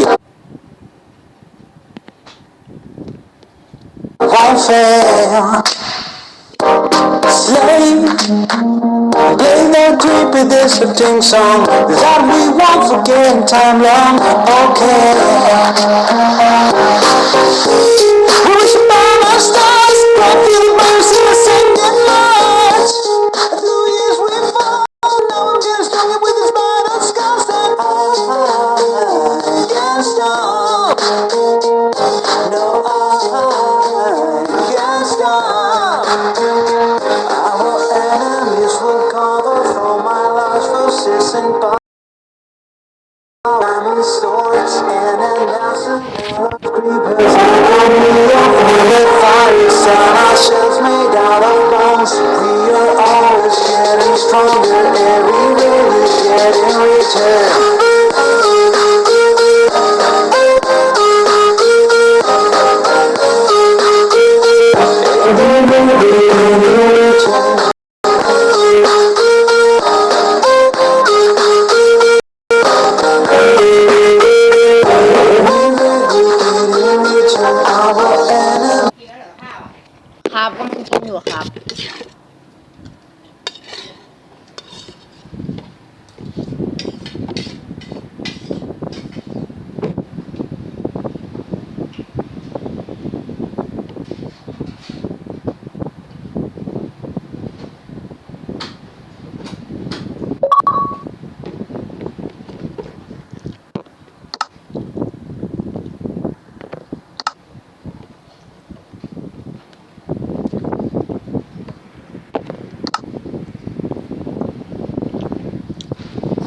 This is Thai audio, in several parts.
you won't. Slave, play that creepy disrupting song that we won't forget in time long. Okay. I'm in storage and a thousand of creepers. I'll be your friendly fire. Sun our shells made out of bones. We are always getting stronger. Every day is getting richer. Every day getting richer.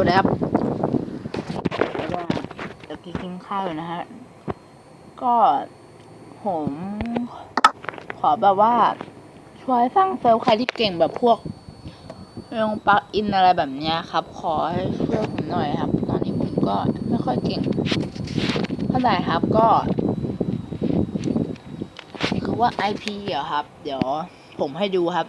สวัสดีครับแล้วก็จะกินข้าวอยู่นะฮะ ก็ผมขอแบบว่าช่วยสร้างเซลล์ใครที่เก่งแบบพวกลงปลั๊กอินอะไรแบบเนี้ยครับ ขอให้ช่วยผมหน่อยครับ ตอนนี้ผมก็ไม่ค่อยเก่งเท่าไหร่ครับก็นี่คือว่า IP เหรอครับ เดี๋ยวผมให้ดูครับ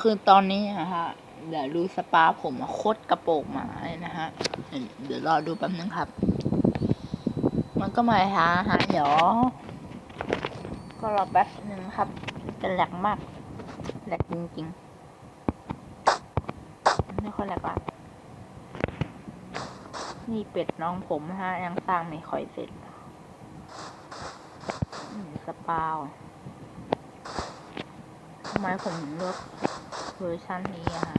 คือตอนนี้นะฮะ เดี๋ยวดูสปาผมโคตรกระโปรงหมาเลยนะฮะ เดี๋ยวรอดูแป๊บนึงครับ มันก็มาหาหาเดี๋ยวก็รอแป๊บนึงครับจะแหลกมากแหลกจริงๆไม่ค่อยแหลกละนี่เป็ดน้องผมฮะ ยังสร้างไม่ค่อยเสร็จสปาวทำไมผมเลือกเวอร์ชันนี้อะฮะ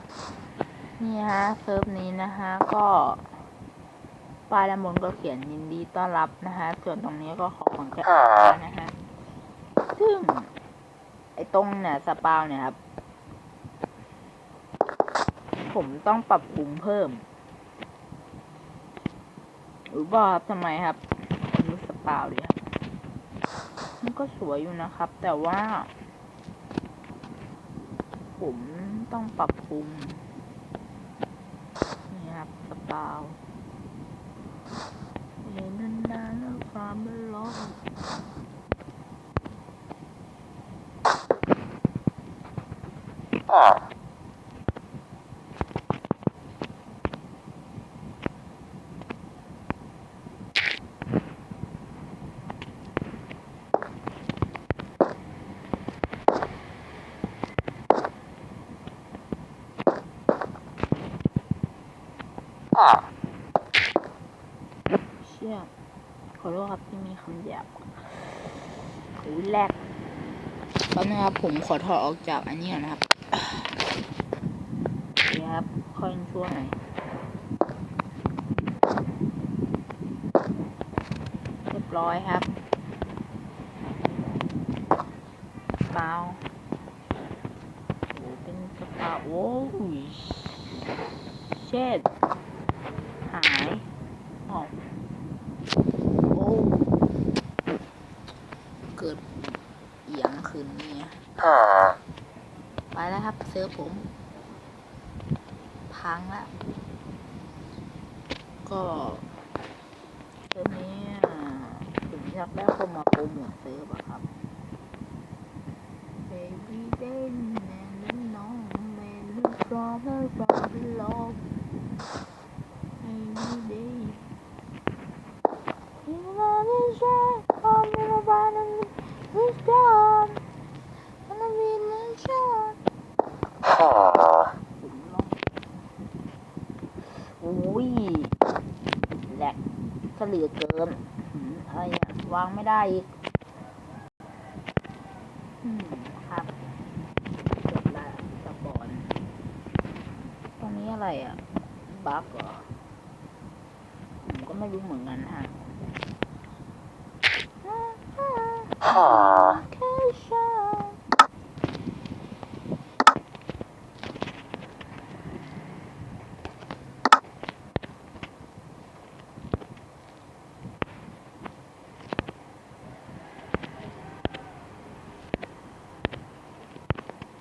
นี่ฮะเซิร์ฟนี้นะฮะก็ป้ายด้านบนก็เขียนยินดีต้อนรับนะฮะส่วนตรงนี้ก็ขอของแค่นะฮะซึ่งไอ้ตรงเนี่ยสปาวเนี่ยครับ ผมต้องปรับปรุงเพิ่มรู้บ่าครับทำไมครับดูสปาวดิครับมันก็สวยอยู่นะครับ แต่ว่า ผมต้องปรับปรุงนี่ ครับสปาวเห็นนานๆแล้วความไม่ร้อน เชี่ยขอโทษครับที่มีคำหยาบหูแรกตอนนะครับผมขอถอดออกจากอันนี้ก่อนนะครับนี่ครับค่อยช่วหน่อยเรียบร้อยครับเปล่าโอ้เป็นกระเป๋าโอ้ยเช็ด หายออกโอ้ เกิดเอียงขึ้นเนี่ย นะครับ เซิร์ฟผม พังละก็เซิร์นี้ถึงอยากได้คนมาโปรโมทเซิร์ฟอะครับเบบี้เดนแน้องแมนรอเมื่อรอเป็นลมเบบี้เดนอินเดนเซ่ออมเมอร์บานันดิสตา ผมลองอุ้ยแหลกเหลือเกินอะไรอะวางไม่ได้อีกอครับจบละสปอนตรงนี้อะไรอะ บั๊กเหรอ ผมก็ไม่รู้เหมือนกันฮะ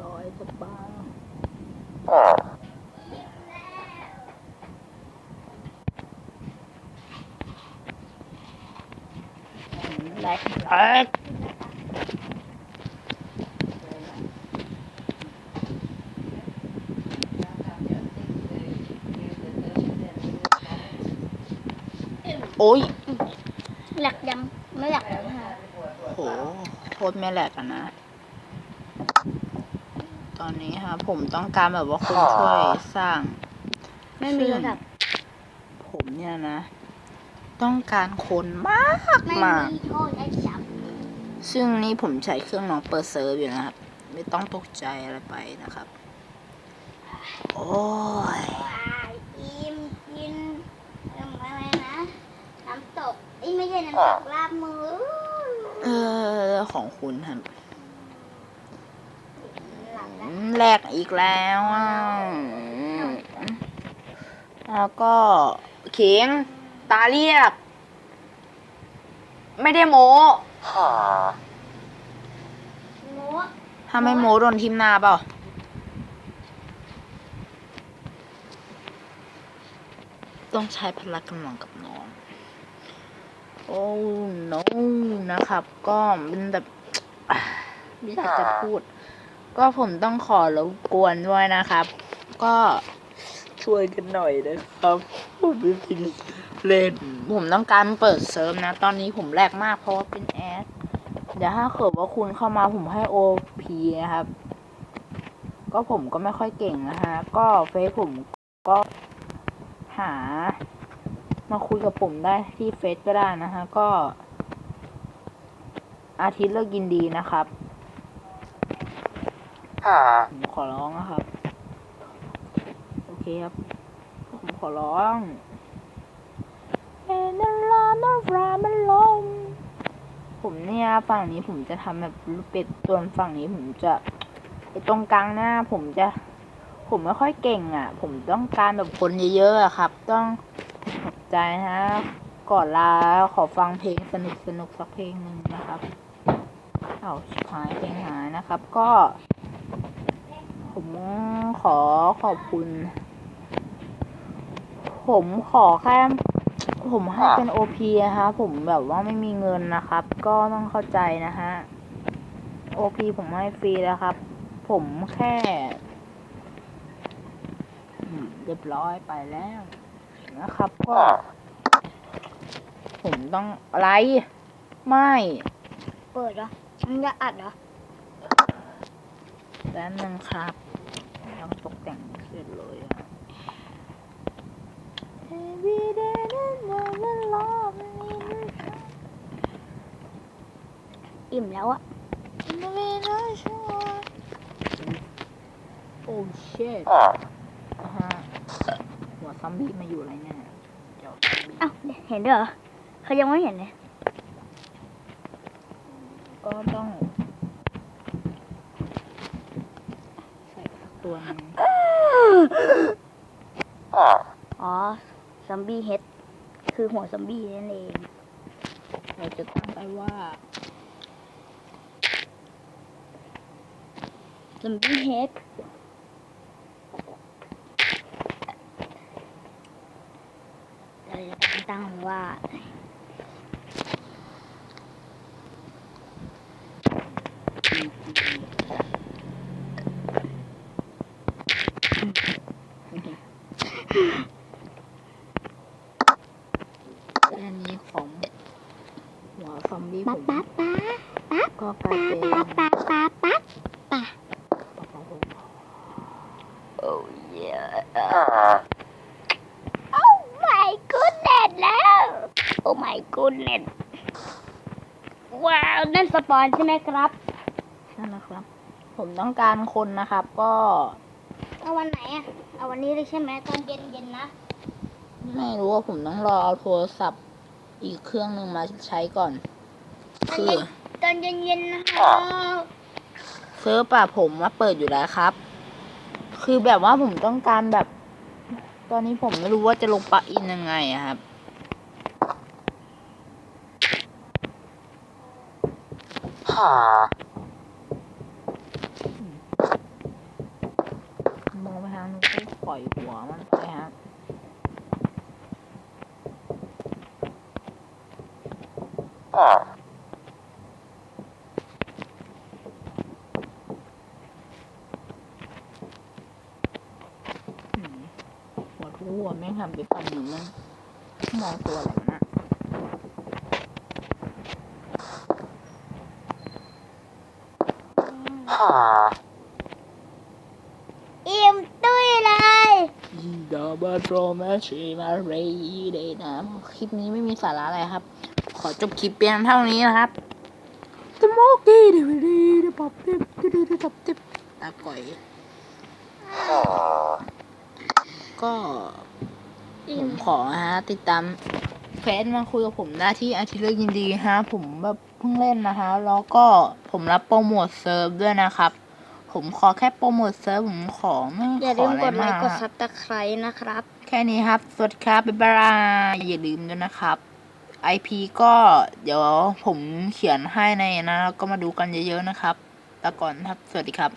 รอยสปา แหลกแหลกโอ้ยหลักยังไม่หลักแล้วค่ะโหโคตรไม่แหลกอะนะ ตอนนี้ฮะผมต้องการแบบว่าคนช่วยสร้าง ไม่มีระดับ ผมเนี่ยนะ ต้องการคนมากไม่มากมีโทษได้จับซึ่งนี่ผมใช้เครื่องน้องเปิดเซิร์ฟอยู่นะครับ ไม่ต้องตกใจอะไรไปนะครับ โอ้ยวายอิมกินอะไรนะน้ำตกไอ้ยไม่ใช่น้ำตกลาบมือเออของคุณครับหลับแล้วแหลกอีกแล้วอะแล้วก็เขียง ตาเรียก ไม่ได้โมโง่ถ้าไม่โมโดนทิมหน้าเปล่า ต้องใช้พละกำลังกับน้อง โอ้ no นะครับ ก็เป็นแบบไม่อยากจะพูด ก็ผมต้องขอรบกวนด้วยนะครับ ก็ ช่วยกันหน่อยนะครับผมไม่พิงเล่น ผมต้องการเปิดเซิร์ฟนะ ตอนนี้ผมแรกมากเพราะว่าเป็นแอด เดี๋ยวถ้าเกิดว่าคุณเข้ามาผมให้โอพีนะครับ ก็ผมก็ไม่ค่อยเก่งนะฮะ ก็เฟซผมก็หา มาคุยกับผมได้ที่เฟซก็ได้นะฮะ ก็ อาทิตย์เลิกกินดีนะครับผมขอร้องนะครับโอ เคครับผมขอร้องเป็นลามารามันลมผมเนี่ยฝั่งนี้ผมจะทำแบบลูกเป็ดส่วนฝั่งนี้ผมจะไอตรงกลางหน้า ผมจะ ผมไม่ค่อยเก่งอะ ผมต้องการแบบคนเยอะๆอะครับ ต้องขอบใจนะ ก่อนลาขอฟังเพลงสนุกสนุกๆสักเพลงหนึ่งนะครับ เอาชิบหายเพลงหายนะครับ ก็ ผมขอขอบคุณ ผมขอแค่ผมให้เป็นโอพีนะคะผมแบบว่าไม่มีเงินนะครับ ก็ต้องเข้าใจนะฮะโอพีผมให้ฟรีแล้วครับ ผมแค่อืมเรียบร้อยไปแล้วนะครับ ก็ ผมต้องอะไร ไม่ เปิดเหรอมันจะอัดเหรอแป๊บนึงครับต้องตกแต่งเสร็จเลยอะ อิ่มแล้วอะโอ้เชิดฮะหัวซอมบี้มาอยู่อะไรเนี่ยเดี๋ยวซอมบี้อ้าวเห็นด้วยเหรอเขายังไม่เห็นเลย ก็ต้อง ใส่สักตัวหนึงอ๋อ ซอมบี้เฮดคือหัวซอมบี้นั่นเอง เราจะตั้งไปว่าซอมบี้เฮดเราจะตั้งว่าอันนี้ของหัวซอมบี้ผ ป๊าม ป๊าป๊าป๊า ก็กลายเป็น ป๊าป๊าป๊าป๊าป๊า โอ้ย โอ้ my goodness แล้ว โอ้ my goodness ว้าวนั่นสปอนใช่ไหมครับนั่นนะครับ ผมต้องการคนนะครับ ก็ เอาวันไหนอะเอาวันนี้เลยใช่ไหมตอนเย็นเย็นๆนะ ไม่รู้ว่าผมต้องรอเอาโทรศัพท์อีกเครื่องหนึ่งมาใช้ก่อนตอนคือเย็นตอนเย็นเย็นๆนะคะเซิร์ฟอะผมมาเปิดอยู่แล้วครับ คือแบบว่าผมต้องการแบบ ตอนนี้ผมไม่รู้ว่าจะลงปลั๊กอินยังไงอะครับ มองไปทางนู้นก็ปล่อยหัวมันไปฮะอืมหัวทุกหัวแม่งทำไปฝั่งหนึ่งมันมองตัวอะไรวะนะ อิ่มตุ้ยเลยดาบาโรมาชิมาเรย์เดนะคลิปนี้ไม่มีสาระอะไรครับ ขอจบคลิปเพียงเท่านี้นะครับตโมกี้ดีวีดีดีป๊อปติ๊บดีดีดีป๊อปติ๊บตาก่อย ก็ผมขอฮะติดตาม เฟซมาคุยกับผมได้ที่อาทิตย์เลิกยินดีฮะผมแบบเพิ่งเล่นนะคะ แล้วก็ผมรับโปรโมทเซิร์ฟด้วยนะครับ ผมขอแค่โปรโมทเซิร์ฟผมขอไม่อย่าขลือมอะกไรดไลมากค์กดซับสไครต์นะครับ แค่นี้ครับสวัสดีครับบ๊ายบายอย่าลืมด้วยนะครับ IP ก็เดี๋ยวผมเขียนให้ในนะแล้วก็มาดูกันเยอะๆนะครับแต่ก่อนครับสวัสดีครับ